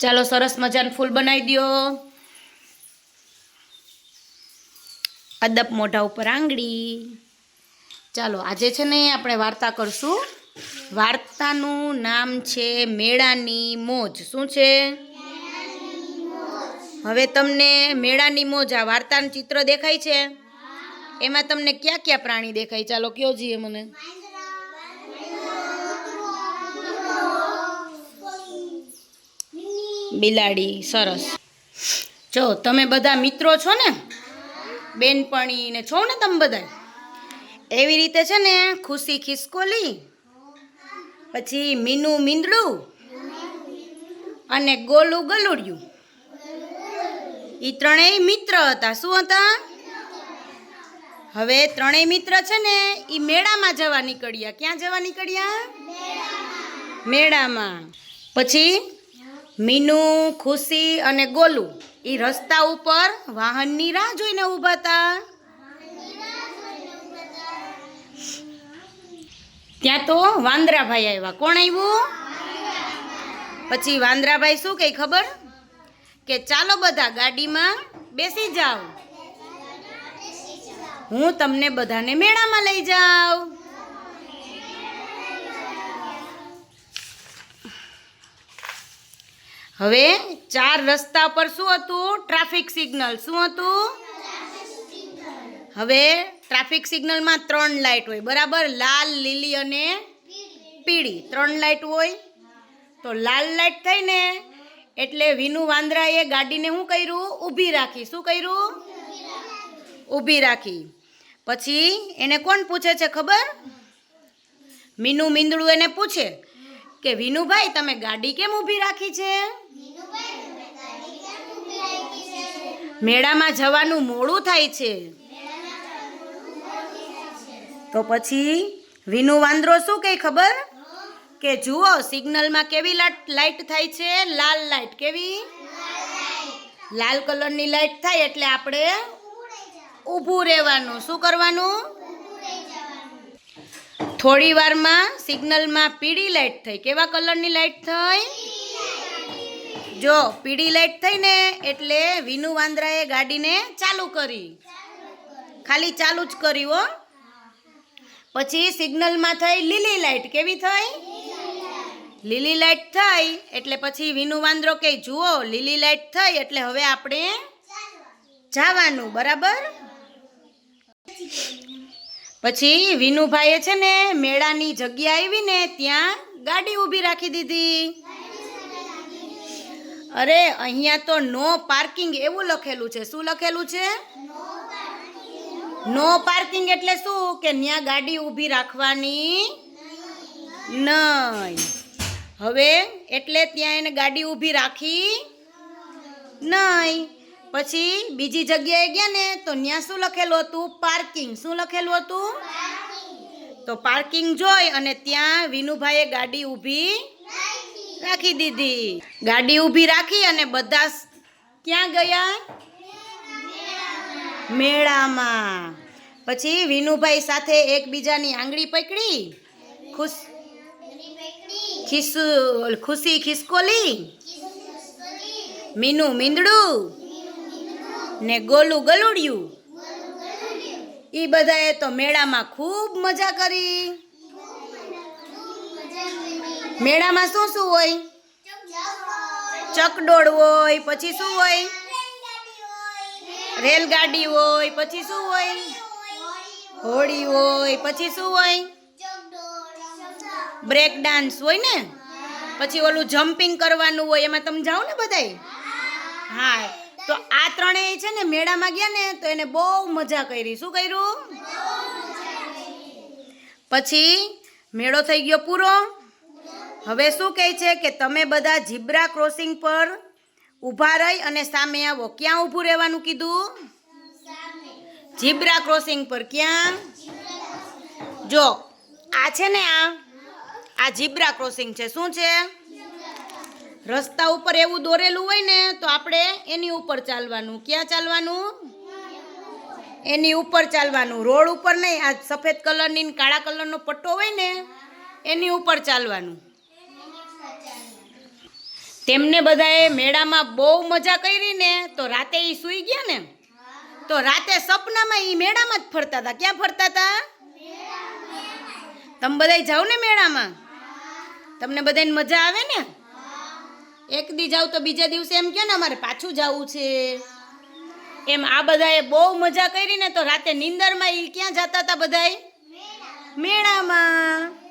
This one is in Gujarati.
ચાલો સરસ મજાનું ફૂલ બનાવી દો. અદબ મોઢા ઉપર આંગળી. ચાલો, આજે છે ને આપણે વાર્તા કરશું. વાર્તાનું નામ છે મેળાની મોજ. શું છે? હવે તમને મેળાની મોજ આ વાર્તાનું ચિત્ર દેખાય છે? એમાં તમને ક્યાં ક્યાં પ્રાણી દેખાય? ચાલો કયો જીએ મને. બિલાડી, સરસ. જો, તમે બધા મિત્રો છો ને? બેનપણી ને છો ને તમે બધા એવી રીતે છે ને, ખુશી ખિસકોલી, પછી મીનું મીંદડું અને ગોલું ગલુડિયું. એ ત્રણેય મિત્ર હતા. શું હતા? હવે ત્રણેય મિત્ર છે ને એ મેળામાં જવા નીકળ્યા. ક્યાં જવા નીકળ્યા? મેળામાં. પછી? મીનુ, ખુશી અને ગોલુ એ રસ્તા ઉપર વાહનની રાહ જોઈને ઊભા હતા. ત્યાં તો વાંદરાભાઈ આવ્યા. કોણ આવ્યું? પછી વાંદરાભાઈ શું કહે ખબર? કે ચાલો બધા ગાડીમાં બેસી જાઓ. હું તમને બધાને મેળામાં લઈ જાઉં. હવે ચાર રસ્તા પર શું હતું? Traffic signal. શું હતું? હવે ટ્રાફિક સિગ્નલમાં ત્રણ લાઇટ હોય. બરાબર? લાલ, લીલી અને પીળી. ત્રણ લાઇટ હોય. તો લાલ લાઇટ થઈ ને એટલે વિનુ વાંદરાએ ગાડીને શું કર્યું? ઊભી રાખી. શું કર્યું? ઊભી રાખી. પછી એને કોણ પૂછે છે ખબર? મીનુ મીંદડું એને પૂછે કે, વિનુભાઈ, તમે ગાડી કેમ ઊભી રાખી છે? મેળામાં જવાનું મોડું થાય છે. તો પછી વિનુ વાંદરો શું કહે ખબર? કે જુઓ, સિગ્નલમાં કેવી લાઇટ થાય છે? લાલ લાઈટ કેવી? લાલ કલરની લાઈટ થાય એટલે આપણે ઊભું રહેવાનું. શું કરવાનું? થોડી વારમાં સિગ્નલમાં પીળી લાઈટ થઈ. કેવા કલરની લાઈટ થઈ? જો પીળી લાઈટ થઈ ને એટલે વિનુ વાંદરાએ ગાડીને ચાલુ કરી. ખાલી ચાલુ જ કરી હો. પછી સિગ્નલમાં થઈ લીલી લાઈટ. કેવી થઈ? લીલી લાઈટ થઈ એટલે પછી વિનુ વાંદરો કે જુઓ, લીલી લાઈટ થઈ એટલે હવે આપણે જવાનું, બરાબર? પછી વિનુભાઈએ છે ને મેળાની જગ્યા આવી ને ત્યાં ગાડી ઊભી રાખી દીધી. અરે અહીંયા તો નો પાર્કિંગ એવું લખેલું છે. શું લખેલું છે? નો પાર્કિંગ એટલે શું? કે ત્યાં ગાડી ઊભી રાખવાની નહીં. હવે એટલે ત્યાં એને ગાડી ઊભી રાખી નહીં. પછી બીજી જગ્યાએ ગયા ને તો ત્યાં શું લખેલું હતું? પાર્કિંગ શું લખેલું હતું? તો પાર્કિંગ જોઈ અને ત્યાં વિનુભાઈએ ગાડી ઊભી રાખી દીધી. ગાડી ઊભી રાખી અને બધા ક્યાં ગયા? મેળામાં. પછી વિનુભાઈ સાથે એકબીજાની આંગળી પકડી. ખુશ ખિસુ ખુશી ખિસકોલી. મીનુ મીંદડું. ને ગોલું ગલુડિયું. ઈ બધાએ તો મેળામાં ખૂબ મજા કરી. મેળામાં શું શું હોય? ચકડોળ હોય, પછી શું હોય? રેલગાડી હોય, પછી શું હોય? હોળી હોય, પછી શું હોય? બ્રેક ડાન્સ હોય ને? પછી ઓલું જમ્પિંગ કરવાનું હોય, એમાં તમે જાઓ ને બધાય? હા, તો આ ત્રણેય છે ને મેળામાં ગયા ને, તો એને બહુ મજા કરી. શું કર્યું? પછી મેળો થઈ ગયો પૂરો. હવે શું કહે છે કે તમે બધા જીબ્રા ક્રોસિંગ પર ઊભા રહી અને સામે આવો. ક્યાં ઊભું રહેવાનું કીધું? જીબ્રા ક્રોસિંગ પર. ક્યાં? જો, આ છે ને આ? આ જીબ્રા ક્રોસિંગ છે. શું છે? રસ્તા ઉપર એવું દોરેલું હોય ને, તો આપણે એની ઉપર ચાલવાનું. ક્યાં ચાલવાનું? એની ઉપર ચાલવાનું. રોડ ઉપર નહીં, આ સફેદ કલરની કાળા કલરનો પટ્ટો હોય ને, એની ઉપર ચાલવાનું. તેમને બધાએ મેળામાં બહુ મજા કરી ને તો રાતે એ સૂઈ ગયા ને? તો રાતે સપનામાં એ મેળામાં જ ફરતા હતા. ક્યાં ફરતા હતા? તમે બધાય જાઓ ને મેળામાં? તમને બધાને મજા આવે ને? એક દી જાવ તો બીજા દિવસે એમ કહો ને અમારે પાછું જવું છે. એમ આ બધાએ બહુ મજા કરી ને તો રાતે નિંદરમાં એ ક્યાં જતા હતા બધાય? મેળામાં.